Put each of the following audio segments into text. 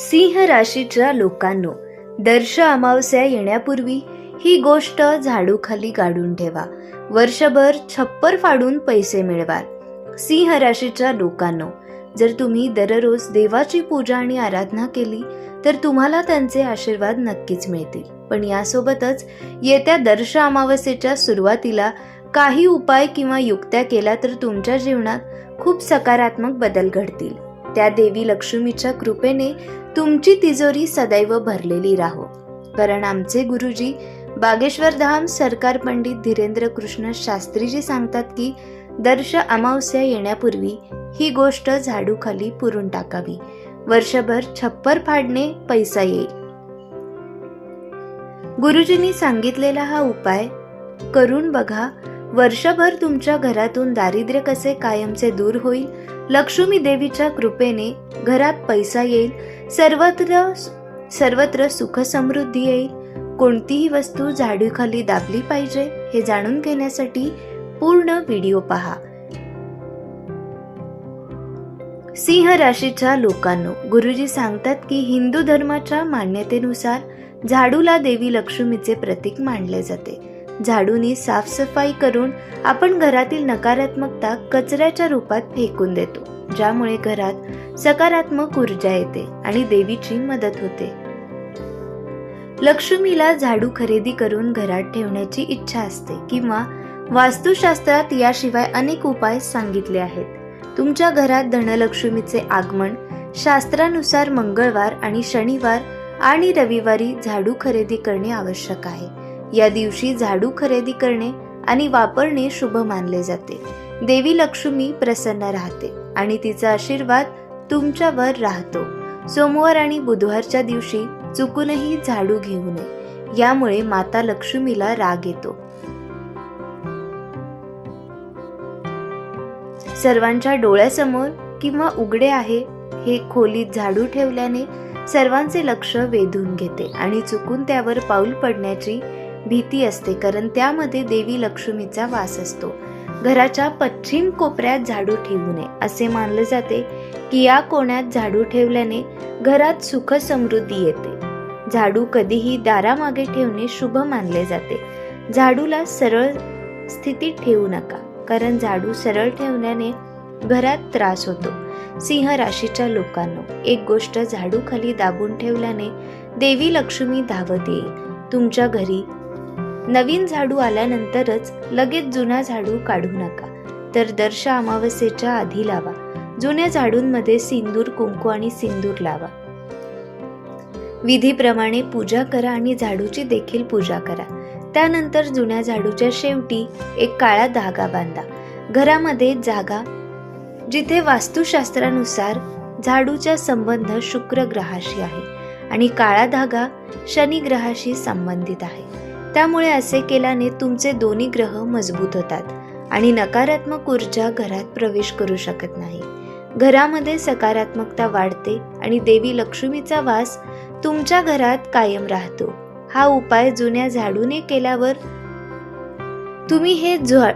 सिंह राशीच्या लोकांनो दर्श अमावस्या येण्यापूर्वी ही गोष्ट झाडूखाली गाडून ठेवा. वर्षभर छप्पर फाडून पैसे मिळवाल. सिंह राशीच्या लोकांनो जर तुम्ही दररोज देवाची पूजा आणि आराधना केली तर तुम्हाला त्यांचे आशीर्वाद नक्कीच मिळतील. पण यासोबतच येत्या दर्श अमावस्येच्या सुरुवातीला काही उपाय किंवा युक्त्या केल्या तर तुमच्या जीवनात खूप सकारात्मक बदल घडतील. त्या देवी लक्ष्मीच्या कृपेने तुमची तिजोरी सदैव भरलेली राहो. कारण आमचे गुरुजी बागेश्वर धाम सरकार पंडित धीरेंद्र कृष्ण शास्त्रीजी सांगतात की दर्श अमावस्या येण्यापूर्वी ही गोष्ट झाडूखाली पुरून टाकावी. वर्षभर छप्पर फाडणे पैसा येईल. गुरुजींनी सांगितलेला हा उपाय करून बघा वर्षभर तुमच्या घरातून दारिद्र्य कसे कायमचे दूर होईल लक्ष्मी देवीच्या कृपेने घरात पैसा येईल सर्वत्र सर्वत्र सुख समृद्धी येईल. कोणतीही वस्तू झाडूखाली दाबली पाहिजे हे जाणून घेण्यासाठी पूर्ण व्हिडिओ पहा. सिंह राशीच्या लोकांनो गुरुजी सांगतात की हिंदू धर्माच्या मान्यतेनुसार झाडूला देवी लक्ष्मीचे प्रतीक मानले जाते. झाडूनी साफसफाई करून आपण घरातील नकारात्मकता कचऱ्याच्या रूपात फेकून देतो ज्यामुळे घरात सकारात्मक ऊर्जा येते आणि देवीची मदत होते. लक्ष्मीला झाडू खरेदी करून घरात ठेवण्याची इच्छा असते किंवा वास्तुशास्त्रात याशिवाय अनेक उपाय सांगितले आहेत. तुमच्या घरात धनलक्ष्मीचे आगमन शास्त्रानुसार मंगळवार आणि शनिवार आणि रविवारी झाडू खरेदी करणे आवश्यक आहे. या दिवशी झाडू खरेदी करणे आणि वापरणे शुभ मानले जाते. देवी लक्ष्मी प्रसन्न राहते आणि तिचा आशीर्वाद तुमच्यावर राहतो. सोमवार आणि बुधवारच्या दिवशी चुकूनही झाडू घेऊ नये. यामुळे माता लक्ष्मीला राग येतो. सर्वांच्या डोळ्यासमोर किंवा उघडे आहे हे खोलीत झाडू ठेवल्याने सर्वांचे लक्ष वेधून घेते आणि चुकून त्यावर पाऊल पडण्याची भीती असते कारण त्यामध्ये देवी लक्ष्मीचा वास असतो. घराच्या पश्चिम कोपऱ्यात झाडू ठेवू नये असे मानले जाते की या कोण्यात झाडू ठेवल्याने घरात सुख समृद्धी येते. झाडू कधीही दारामागे ठेवणे शुभ मानले जाते. झाडूला सरळ स्थितीत ठेवू नका कारण झाडू सरळ ठेवल्याने घरात त्रास होतो. सिंह राशीच्या लोकांनो एक गोष्ट झाडू खाली दाबून ठेवल्याने देवी लक्ष्मी धावत येईल. तुमच्या घरी नवीन झाडू आल्यानंतरच लगेच जुना झाडू काढू नका. तर दर्श अमावस्येच्या आधी लावा. जुन्या झाडूंमध्ये सिंदूर कुंकू आणि सिंदूर लावा. विधीप्रमाणे पूजा करा आणि झाडूची देखील पूजा करा. त्यानंतर जुन्या झाडूच्या शेवटी एक काळा धागा बांधा. घरामध्ये जागा जिथे वास्तुशास्त्रानुसार झाडूचा संबंध शुक्र ग्रहाशी आहे आणि काळा धागा शनी ग्रहाशी संबंधित आहे. त्यामुळे असे केल्याने तुमचे दोन्ही ग्रह मजबूत होतात आणि नकारात्मक ऊर्जा घरात प्रवेश करू शकत नाही. घरामध्ये सकारात्मकता वाढते आणि देवी लक्ष्मीचा वास तुमच्या घरात कायम राहतो. हा उपाय जुन्या झाडूने केल्यावर तुम्ही हे झा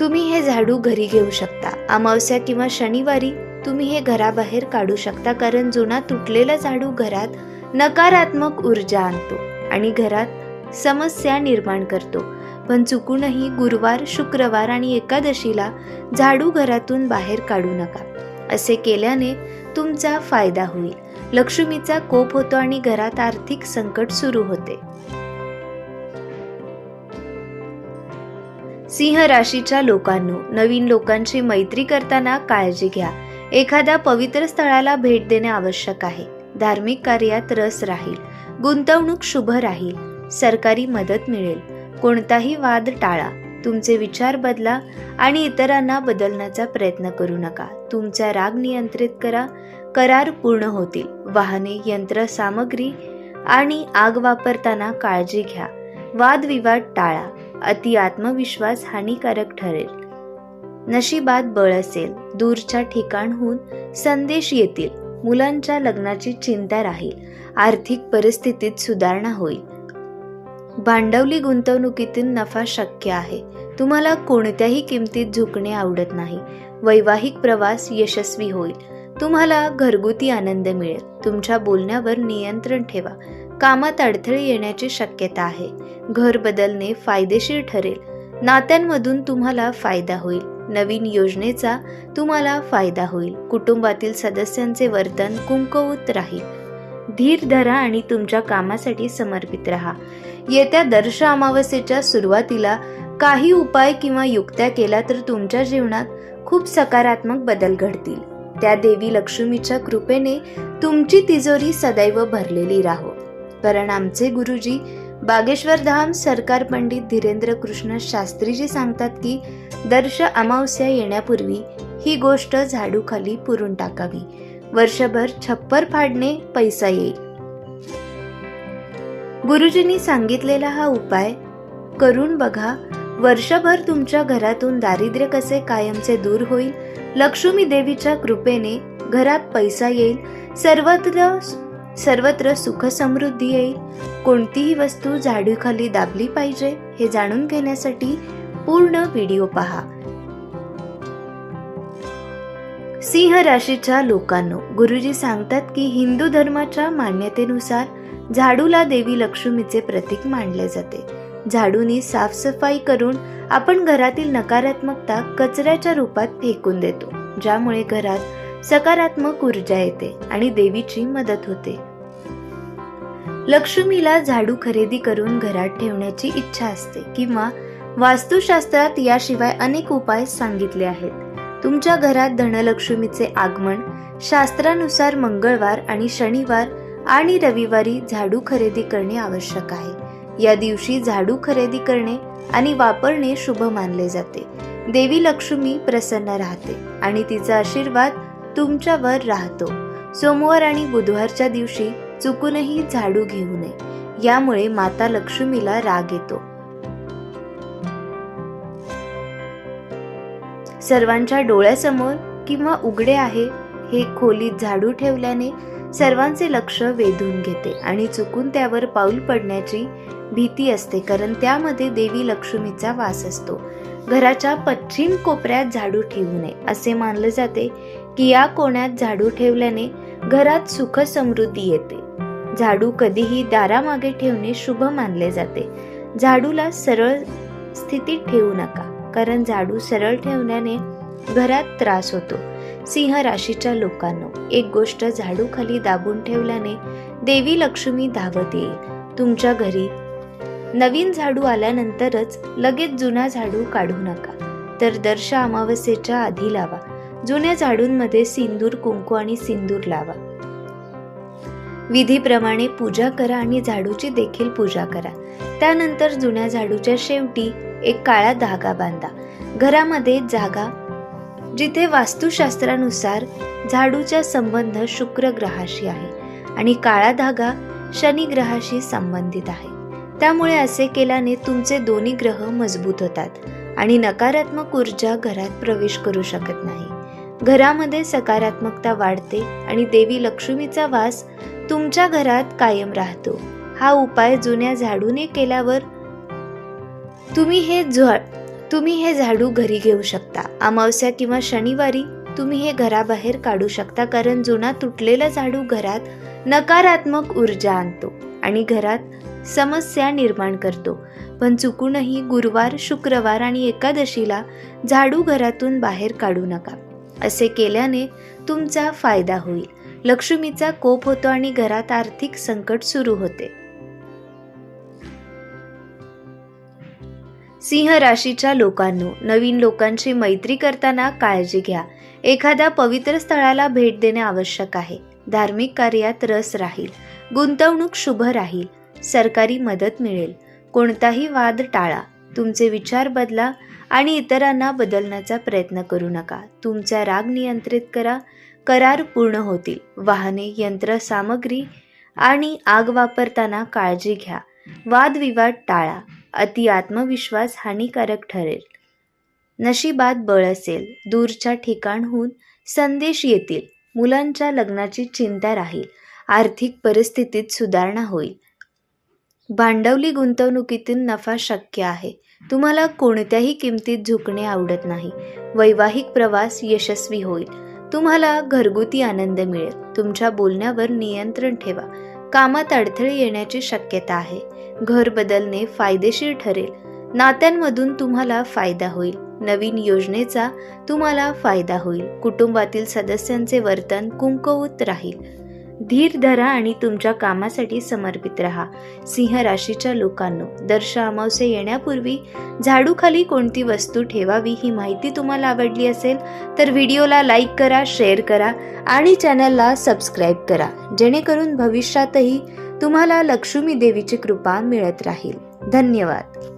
तुम्ही हे झाडू घरी घेऊ शकता. अमावस्या किंवा शनिवारी तुम्ही हे घराबाहेर काढू शकता कारण जुना तुटलेला झाडू घरात नकारात्मक ऊर्जा आणतो आणि घरात समस्या निर्माण करतो. पण चुकूनही गुरुवार शुक्रवार आणि एकादशीला झाडू घरातून बाहेर काढू नका. असे केल्याने तुमचा फायदा होईल. लक्ष्मीचा कोप होतो आणि घरात आर्थिक संकट सुरू होते. सिंह राशीच्या लोकांनो नवीन लोकांची मैत्री करताना काळजी घ्या. एखाद्या पवित्र स्थळाला भेट देणे आवश्यक आहे. धार्मिक कार्यात रस राहील. गुंतवणूक शुभ राहील. सरकारी मदत मिळेल. कोणताही वाद टाळा. तुमचे विचार बदला आणि इतरांना बदलण्याचा प्रयत्न करू नका. तुमचा राग नियंत्रित करा. करार पूर्ण होतील. वाहने यंत्र सामग्री आणि आग वापरताना काळजी घ्या. वादविवाद टाळा. अति आत्मविश्वास हानिकारक ठरेल. नशिबात बळ असेल. दूरच्या ठिकाणहून संदेश येतील. मुलांच्या लग्नाची चिंता राहील. आर्थिक परिस्थितीत सुधारणा होईल. भांडवली गुंतवणुकीतून नफा शक्य आहे. तुम्हाला कोणत्याही किमतीत झुकणे आवडत नाही. वैवाहिक प्रवास यशस्वी होईल. तुम्हाला घरगुती आनंद मिळेल. तुमच्या बोलण्यावर नियंत्रण ठेवा. कामात अडथळे येण्याची शक्यता आहे. घर बदलणे फायदेशीर ठरेल. नात्यांमधून तुम्हाला फायदा होईल. नवीन योजनेचा तुम्हाला फायदा होईल. कुटुंबातील सदस्यांचे वर्तन कुंकवत राहील. धीर धरा आणि तुमच्या कामासाठी समर्पित राहा. येत्या दर्श अमावस्येच्या सुरुवातीला काही उपाय किंवा युक्त्या केल्या तर तुमच्या जीवनात खूप सकारात्मक बदल घडतील. त्या देवी लक्ष्मीच्या कृपेने तुमची तिजोरी सदैव भरलेली राहो. कारण आमचे गुरुजी बागेश्वर धाम सरकार पंडित धीरेंद्र कृष्ण शास्त्रीजी सांगतात की दर्श अमावस्या येण्यापूर्वी ही गोष्ट झाडूखाली पुरून टाकावी. वर्षभर छप्पर फाडणे पैसा येईल. गुरुजींनी सांगितलेला हा उपाय करून बघा वर्षभर तुमच्या घरातून दारिद्र्य कसे कायमचे दूर होईल? लक्ष्मी देवीच्या कृपेने घरात पैसा येईल सर्वत्र सर्वत्र सुख समृद्धी येईल. कोणतीही वस्तू झाडूखाली दाबली पाहिजे हे जाणून घेण्यासाठी पूर्ण व्हिडिओ पहा. सिंह राशीच्या लोकांनो गुरुजी सांगतात की हिंदू धर्माच्या मान्यतेनुसार झाडूला देवी लक्ष्मीचे प्रतीक मानले जाते. झाडूनी साफसफाई करून आपण घरातील नकारात्मकता कचऱ्याच्या रूपात फेकून देतो ज्यामुळे घरात सकारात्मक ऊर्जा येते आणि देवीची मदत होते. लक्ष्मीला झाडू खरेदी करून घरात ठेवण्याची इच्छा असते किंवा वास्तुशास्त्रात याशिवाय अनेक उपाय सांगितले आहेत. तुमच्या घरात धनलक्ष्मीचे आगमन शास्त्रानुसार मंगळवार आणि शनिवार आणि रविवारी झाडू खरेदी करणे आवश्यक आहे. या दिवशी झाडू खरेदी करणे आणि वापरणे शुभ मानले जाते. देवी लक्ष्मी प्रसन्न राहते आणि तिचा आशीर्वाद तुमच्यावर राहतो. सोमवार आणि बुधवारच्या दिवशी चुकूनही झाडू घेऊ नये. यामुळे माता लक्ष्मीला राग येतो. सर्वांच्या डोळ्यासमोर किंवा उघडे आहे हे खोलीत झाडू ठेवल्याने सर्वांचे लक्ष वेधून घेते आणि चुकून त्यावर पाऊल पडण्याची भीती असते कारण त्यामध्ये देवी लक्ष्मीचा वास असतो. घराच्या पश्चिम कोपऱ्यात झाडू ठेवू नये असे मानले जाते की या कोण्यात झाडू ठेवल्याने घरात सुख समृद्धी येते. झाडू कधीही दारामागे ठेवणे शुभ मानले जाते. झाडूला सरळ स्थितीत ठेवू नका कारण झाडू सरळ ठेवण्याने घरात त्रास होतो. सिंह राशीच्या लोकांनो एक गोष्ट झाडूखाली दाबून ठेवल्याने देवी लक्ष्मी धावत येईल. तुमच्या घरी नवीन झाडू आल्यानंतरच लगेच जुना झाडू काढू नका. तर दर्श अमावस्येच्या आधी लावा. जुन्या झाडूंमध्ये सिंदूर कुंकू आणि सिंदूर लावा. विधीप्रमाणे पूजा करा आणि झाडूची देखील पूजा करा. त्यानंतर जुन्या झाडूच्या शेवटी एक काळा धागा बांधा. घरामध्ये जागा जिथे वास्तुशास्त्रानुसार झाडूचा संबंध शुक्र ग्रहाशी आहे आणि काळा धागा शनी ग्रहाशी संबंधित आहे. त्यामुळे असे केल्याने तुमचे दोन्ही ग्रह मजबूत होतात आणि नकारात्मक ऊर्जा घरात प्रवेश करू शकत नाही. घरामध्ये सकारात्मकता वाढते आणि देवी लक्ष्मीचा वास तुमच्या घरात कायम राहतो. हा उपाय जुन्या झाडूने केल्यावर तुम्ही हे झळ तुम्ही हे झाडू घरी घेऊ शकता. अमावस्या किंवा शनिवारी तुम्ही हे घराबाहेर काढू शकता कारण जुना तुटलेला झाडू घरात नकारात्मक ऊर्जा आणतो आणि घरात समस्या निर्माण करतो. पण चुकूनही गुरुवार शुक्रवार आणि एकादशीला झाडू घरातून बाहेर काढू नका. असे केल्याने तुमचा फायदा होईल. लक्ष्मीचा कोप होतो आणि घरात आर्थिक संकट सुरू होते. सिंह राशीच्या लोकांनो नवीन लोकांची मैत्री करताना काळजी घ्या. एखाद्या पवित्र स्थळाला भेट देणे आवश्यक आहे. धार्मिक कार्यात रस राहील. गुंतवणूक शुभ राहील. सरकारी मदत मिळेल. कोणताही वाद टाळा. तुमचे विचार बदला आणि इतरांना बदलण्याचा प्रयत्न करू नका. तुमचा राग नियंत्रित करा. करार पूर्ण होतील. वाहने यंत्र सामग्री आणि आग वापरताना काळजी घ्या. वादविवाद टाळा. अति आत्मविश्वास हानिकारक ठरेल. नशिबात बळ असेल दूरच्या ठिकाणहून संदेश येतील मुलांच्या लग्नाची चिंता राहील आर्थिक परिस्थितीत सुधारणा होईल. भांडवली गुंतवणुकीतून नफा शक्य आहे. तुम्हाला कोणत्याही किमतीत झुकणे आवडत नाही. वैवाहिक प्रवास यशस्वी होईल. तुम्हाला घरगुती आनंद मिळेल. तुमच्या बोलण्यावर नियंत्रण ठेवा. कामात अडथळे येण्याची शक्यता आहे. घर बदलणे फायदेशीर ठरेल. नात्यांमधून तुम्हाला फायदा होईल. नवीन योजनेचा तुम्हाला फायदा होईल. कुटुंबातील सदस्यांचे वर्तन कुंकवत राहील. धीर धरा आणि तुमच्या कामासाठी समर्पित राहा. सिंह राशीच्या लोकांनो दर्श अमावसे येण्यापूर्वी झाडूखाली कोणती वस्तू ठेवावी ही माहिती तुम्हाला आवडली असेल तर व्हिडिओला लाईक करा शेअर करा आणि चॅनलला सबस्क्राईब करा जेणेकरून भविष्यातही तुम्हाला लक्ष्मी देवीची कृपा मिळत राहील. धन्यवाद.